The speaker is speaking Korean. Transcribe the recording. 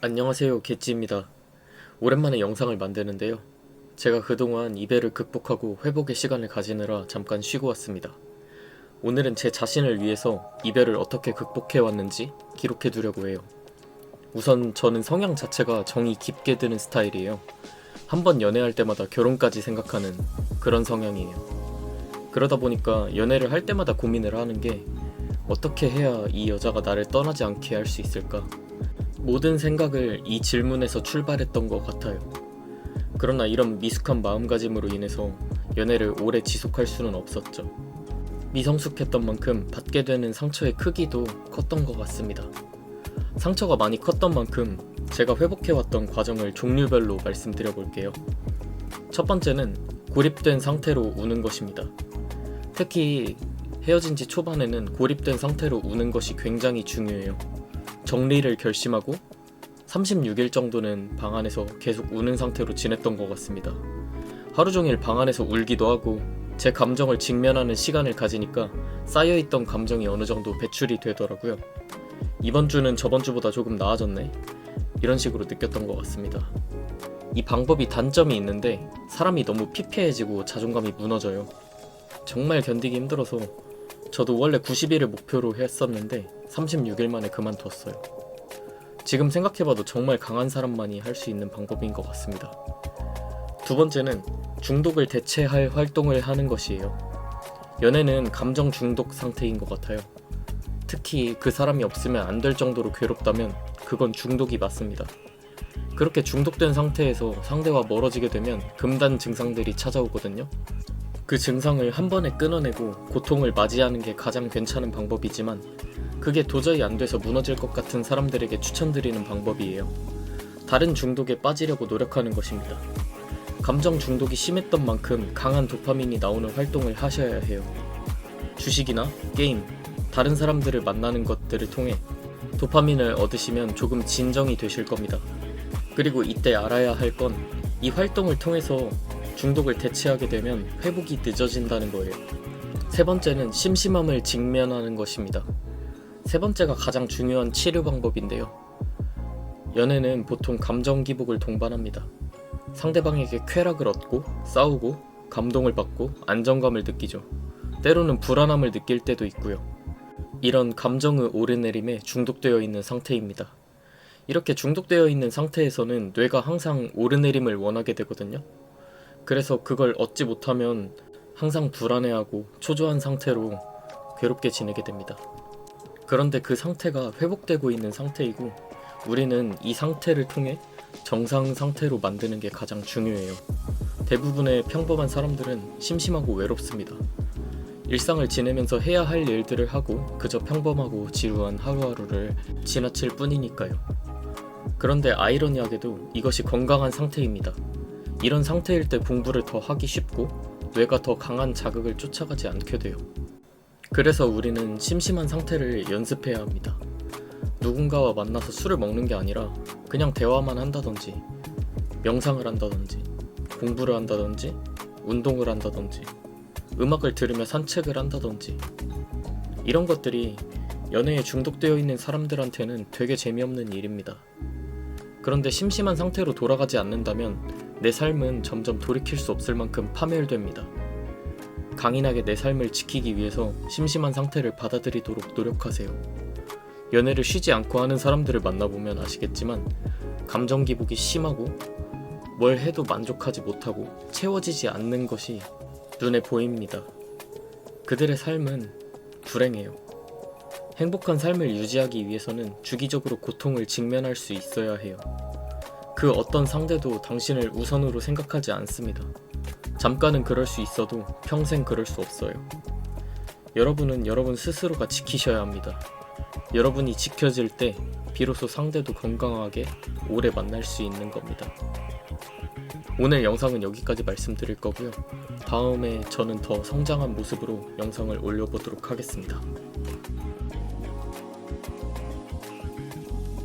안녕하세요 개찌입니다. 오랜만에 영상을 만드는데요. 제가 그동안 이별을 극복하고 회복의 시간을 가지느라 잠깐 쉬고 왔습니다. 오늘은 제 자신을 위해서 이별을 어떻게 극복해 왔는지 기록해 두려고 해요. 우선 저는 성향 자체가 정이 깊게 드는 스타일이에요. 한번 연애할 때마다 결혼까지 생각하는 그런 성향이에요. 그러다 보니까 연애를 할 때마다 고민을 하는 게 어떻게 해야 이 여자가 나를 떠나지 않게 할 수 있을까? 모든 생각을 이 질문에서 출발했던 것 같아요. 그러나 이런 미숙한 마음가짐으로 인해서 연애를 오래 지속할 수는 없었죠. 미성숙했던 만큼 받게 되는 상처의 크기도 컸던 것 같습니다. 상처가 많이 컸던 만큼 제가 회복해왔던 과정을 종류별로 말씀드려 볼게요. 첫 번째는 고립된 상태로 우는 것입니다. 특히 헤어진 지 초반에는 고립된 상태로 우는 것이 굉장히 중요해요. 정리를 결심하고 36일 정도는 방 안에서 계속 우는 상태로 지냈던 것 같습니다. 하루 종일 방 안에서 울기도 하고 제 감정을 직면하는 시간을 가지니까 쌓여있던 감정이 어느 정도 배출이 되더라고요. 이번 주는 저번 주보다 조금 나아졌네. 이런 식으로 느꼈던 것 같습니다. 이 방법이 단점이 있는데 사람이 너무 피폐해지고 자존감이 무너져요. 정말 견디기 힘들어서 저도 원래 90일을 목표로 했었는데 36일 만에 그만뒀어요. 지금 생각해봐도 정말 강한 사람만이 할 수 있는 방법인 것 같습니다. 두 번째는 중독을 대체할 활동을 하는 것이에요. 연애는 감정 중독 상태인 것 같아요. 특히 그 사람이 없으면 안 될 정도로 괴롭다면 그건 중독이 맞습니다. 그렇게 중독된 상태에서 상대와 멀어지게 되면 금단 증상들이 찾아오거든요. 그 증상을 한 번에 끊어내고 고통을 맞이하는 게 가장 괜찮은 방법이지만 그게 도저히 안 돼서 무너질 것 같은 사람들에게 추천드리는 방법이에요. 다른 중독에 빠지려고 노력하는 것입니다. 감정 중독이 심했던 만큼 강한 도파민이 나오는 활동을 하셔야 해요. 주식이나 게임, 다른 사람들을 만나는 것들을 통해 도파민을 얻으시면 조금 진정이 되실 겁니다. 그리고 이때 알아야 할 건 이 활동을 통해서 중독을 대체하게 되면 회복이 늦어진다는 거예요. 세 번째는 심심함을 직면하는 것입니다. 세 번째가 가장 중요한 치료 방법인데요. 연애는 보통 감정 기복을 동반합니다. 상대방에게 쾌락을 얻고 싸우고 감동을 받고 안정감을 느끼죠. 때로는 불안함을 느낄 때도 있고요. 이런 감정의 오르내림에 중독되어 있는 상태입니다. 이렇게 중독되어 있는 상태에서는 뇌가 항상 오르내림을 원하게 되거든요. 그래서 그걸 얻지 못하면 항상 불안해하고 초조한 상태로 괴롭게 지내게 됩니다. 그런데 그 상태가 회복되고 있는 상태이고 우리는 이 상태를 통해 정상 상태로 만드는 게 가장 중요해요. 대부분의 평범한 사람들은 심심하고 외롭습니다. 일상을 지내면서 해야 할 일들을 하고 그저 평범하고 지루한 하루하루를 지나칠 뿐이니까요. 그런데 아이러니하게도 이것이 건강한 상태입니다. 이런 상태일 때 공부를 더 하기 쉽고 뇌가 더 강한 자극을 쫓아가지 않게 돼요. 그래서 우리는 심심한 상태를 연습해야 합니다. 누군가와 만나서 술을 먹는 게 아니라 그냥 대화만 한다든지 명상을 한다든지 공부를 한다든지 운동을 한다든지 음악을 들으며 산책을 한다든지 이런 것들이 연애에 중독되어 있는 사람들한테는 되게 재미없는 일입니다. 그런데 심심한 상태로 돌아가지 않는다면 내 삶은 점점 돌이킬 수 없을 만큼 파멸됩니다. 강인하게 내 삶을 지키기 위해서 심심한 상태를 받아들이도록 노력하세요. 연애를 쉬지 않고 하는 사람들을 만나보면 아시겠지만 감정 기복이 심하고 뭘 해도 만족하지 못하고 채워지지 않는 것이 눈에 보입니다. 그들의 삶은 불행해요. 행복한 삶을 유지하기 위해서는 주기적으로 고통을 직면할 수 있어야 해요. 그 어떤 상대도 당신을 우선으로 생각하지 않습니다. 잠깐은 그럴 수 있어도 평생 그럴 수 없어요. 여러분은 여러분 스스로가 지키셔야 합니다. 여러분이 지켜질 때 비로소 상대도 건강하게 오래 만날 수 있는 겁니다. 오늘 영상은 여기까지 말씀드릴 거고요. 다음에 저는 더 성장한 모습으로 영상을 올려보도록 하겠습니다.